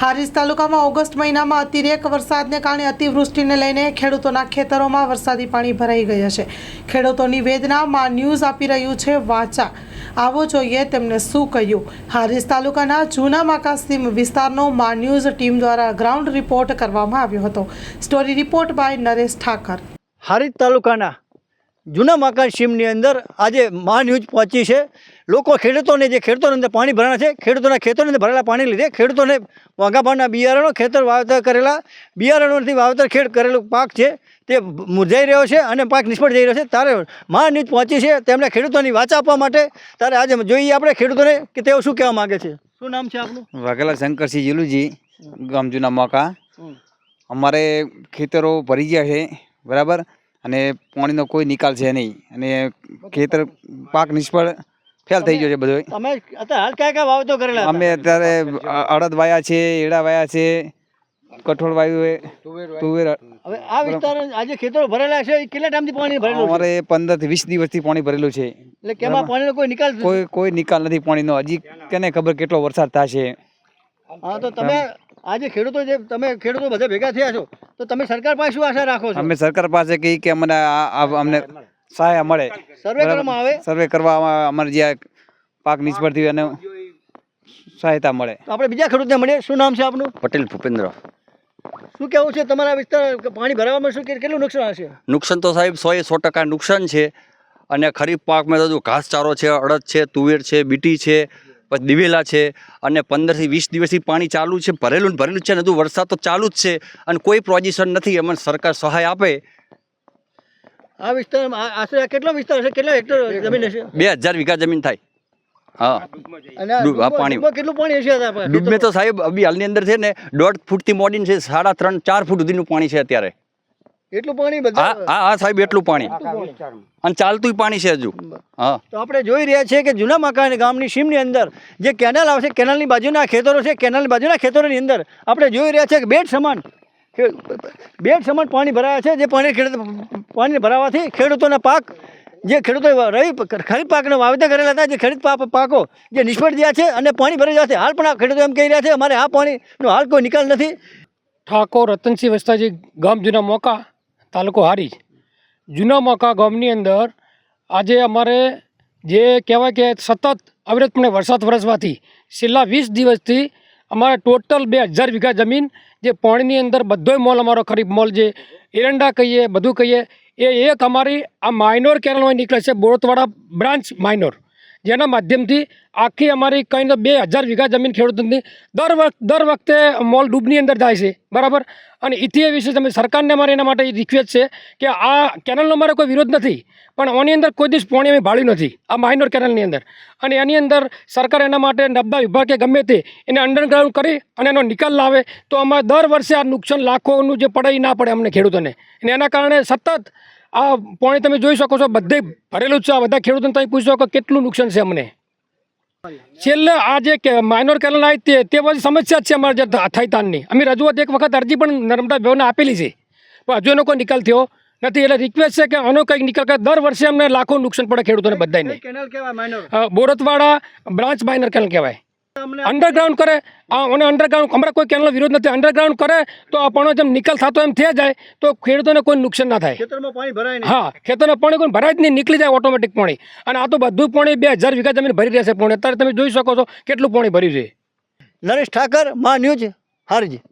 હારીજ તાલુકામાં ઓગસ્ટ મહિનામાં અતિરેક વરસાદને કારણે અતિવૃષ્ટિને લઈને ખેડૂતોના ખેતરોમાં વરસાદી પાણી ભરાઈ ગયા છે. ખેડૂતોની વેદનામાં ન્યૂઝ આપી રહ્યું છે વાચા. આવો જોઈએ તેમને શું કહ્યું. હારીજ તાલુકાના જૂના માકાસીમ વિસ્તારનો મા ન્યૂઝ ટીમ દ્વારા ગ્રાઉન્ડ રિપોર્ટ કરવામાં આવ્યો હતો. Story report by Naresh Thakar. Harij તાલુકાના જૂના મકાન સીમની અંદર આજે મહા ન્યૂઝ પહોંચી છે. લોકો ખેડૂતોને જે ખેડૂતોની અંદર પાણી ભરાણા છે ખેડૂતોના ખેતરોની અંદર ભરેલા પાણી લીધે ખેડૂતોને વાઘાપાના બિયારણો ખેતર વાવેતર કરેલા બિયારણોથી વાવેતર ખેડ કરેલો પાક છે તે મુરઝાઈ રહ્યો છે અને પાક નિષ્ફળ જઈ રહ્યો છે. ત્યારે મહા ન્યૂઝ પહોંચી છે તેમણે ખેડૂતોની વાચા આપવા માટે ત્યારે આજે જોઈએ આપણે ખેડૂતોને કે તેઓ શું કહેવા માગે છે. શું નામ છે આપનું? વાઘેલા શંકરસિંહ જીલુજી ગામ જૂના મોકા. અમારે ખેતરો ભરી ગયા છે બરાબર? અને પાણીનો કોઈ નિકાલ છે નહીં. અને ખેતર પાક નિષ્ફળ ફેલ થઈ ગયો છે બધો. તમે હાલ કયા કયા વાવેતર કરેલા અમે અત્યારે અડદ વાયા છે એડા વાયા છે કઠોળ વાયુ છે તુવેર હવે આ વિસ્તાર આજે ખેતરો ભરેલા છે કેટલા ટાઈમથી પાણી ભરેલું અમારે પંદરથી વીસ દિવસથી પાણી ભરેલું છે. એટલે કેમાં પાણીનો કોઈ નિકાલ કોઈ કોઈ નિકાલ નથી પાણીનો. હજી કેને ખબર કેટલો વરસાદ થશે? હા તો તમે આજે ખેડૂતો જે તમે ખેડૂતો બધા ભેગા થયા છો તો તમે સરકાર પાસે શું આશા રાખો છો? અમે સરકાર પાસે કહી કે અમને અમને સહાય મળે. સર્વે કરવામાં આવે? સર્વે કરવામાં અમારે જે પાક નિષ્ફળ થયું એને સહાયતા મળે. તો આપણે બીજા ખેડૂતને મળીએ. શું નામ છે આપનું? પટેલ ભૂપેન્દ્ર. શું કહેવું છે? તમારા વિસ્તાર પાણી ભરાવામાં શું કેટલું નુકસાન હશે? નુકસાન તો સાહેબ સો એ સો ટકા નુકસાન છે. અને ખરીફ પાકમાં તો ઘાસચારો છે અડદ છે તુવેર છે બીટી છે પછી દિવેલા છે અને પંદરથી વીસ દિવસથી પાણી ચાલુ છે. ભરેલું ને ભરેલું છે ને હજુ વરસાદ તો ચાલુ જ છે અને કોઈ પ્રોજેક્શન નથી. એમાં સરકાર સહાય આપે. આ વિસ્તારમાં આશરે કેટલો વિસ્તાર હશે કેટલા હેક્ટર જમીન હશે? બે હજાર વીઘા જમીન થાય. હા. પાણી. કેટલું પાણી હશે ડૂબમે તો સાહેબ અભી હાલની અંદર છે ને દોઢ ફૂટથી મોડીને છે સાડા ત્રણ ચાર ફૂટ સુધીનું પાણી છે અત્યારે. એટલું પાણી બધા હા હા સાહેબ એટલું પાણી. અને ચાલતું પાણી છે હજુ. હા. તો આપણે જોઈ રહ્યા છીએ કે જૂના મકાન ગામની સીમની અંદર જે કેનાલ આવશે કેનાલની બાજુના ખેતરો છે કેનાલની બાજુના ખેતરોની અંદર આપણે જોઈ રહ્યા છીએ કે બેડ સમાન બેટ સમાન પાણી ભરાયા છે જે પાણી ખેડૂત પાણી ભરાવાથી ખેડૂતોના પાક જે ખેડૂતો રહી ખરીફ પાકનો વાવેતર કરેલા હતા જે ખરીફ પાક પાકો જે નિષ્ફળ ગયા છે અને પાણી ભરાઈ જશે હાલ પણ આ ખેડૂતો એમ કહી રહ્યા છે અમારે આ પાણીનો હાલ કોઈ નિકાલ નથી. ઠાકોર રતનસિંહ વસ્તાજી ગામ જૂના મોકા. તાલુકો હારીજ. જૂના મોકા ગામની અંદર આજે અમારે જે કહેવાય કે સતત અવિરતપણે વરસાદ વરસવાથી છેલ્લા વીસ દિવસથી અમારે ટોટલ બે હજાર વીઘા જમીન જે પાણીની અંદર બધોય મોલ અમારો ખરીફ મોલ જે એરંડા કહીએ, બધું કહીએ, એ એક અમારી આ માઇનોર કેરલમાં નીકળે છે બોરતવાડા બ્રાન્ચ માઇનોર જેના માધ્યમથી આખી અમારી કંઈ બે હજાર વીઘા જમીન ખેડૂતોની દર વખત દર વખતે મોલ ડૂબની અંદર જાય છે. બરાબર? અને ઇથી એ વિશે તમે સરકારને અમારે એના માટે રિક્વેસ્ટ છે કે આ કેનલનો અમારો કોઈ વિરોધ નથી, પણ આની અંદર કોઈ દિવસ પાણી અમે ભાળ્યું નથી, આ માઇનોર કેનલની અંદર. અને એની અંદર સરકાર એના માટે નબદા વિભાગ કે ગમે તે એને અંડરગ્રાઉન્ડ કરી અને એનો નિકાલ લાવે, તો અમારે દર વર્ષે આ નુકસાન લાખોનું જે પડે એ ના પડે અમને ખેડૂતોને. અને એના કારણે સતત આ પોણે તમે જોઈ શકો છો બધે ભરેલું જ છે. આ બધા ખેડૂતોને તમે પૂછો કે કેટલું નુકસાન છે અમને? છેલ્લે આ જે માઇનોર કેનલ આવી તે તે બધી સમસ્યા છે અમારે જે થાઈતાનની. તાનની અમે રજૂઆત એક વખત અરજી પણ નર્મદા વિભાગને આપેલી છે. પણ હજુ એનો કોઈ નિકાલ થયો નથી. એટલે રિક્વેસ્ટ છે કે આનો કંઈક નિકાલ કરે. દર વર્ષે અમને લાખો નુકસાન પડે ખેડૂતોને બધાને બોરતવાડા બ્રાન્ચ માઇનર કેનલ કહેવાય. અંડરગ્રાઉન્ડ કરે. આ અને અંડરગ્રાઉન્ડ અમારા કોઈ કેનલનો વિરોધ નથી. અંડરગ્રાઉન્ડ કરે તો પણ જેમ નિકાલ થતો એમ થઈ જાય તો ખેડૂતોને કોઈ નુકસાન ના થાય. ખેતરમાં પાણી ભરાય હા ખેતરમાં પાણી કોઈ ભરાય જ નહીં નીકળી જાય ઓટોમેટિક પાણી. અને આ તો બધું પાણી બે હજાર વીઘા જમીન ભરી રહેશે પાણી. અત્યારે તમે જોઈ શકો છો કેટલું પાણી ભર્યું છે. નરેશ ઠાકર મા ન્યૂઝ હારજી.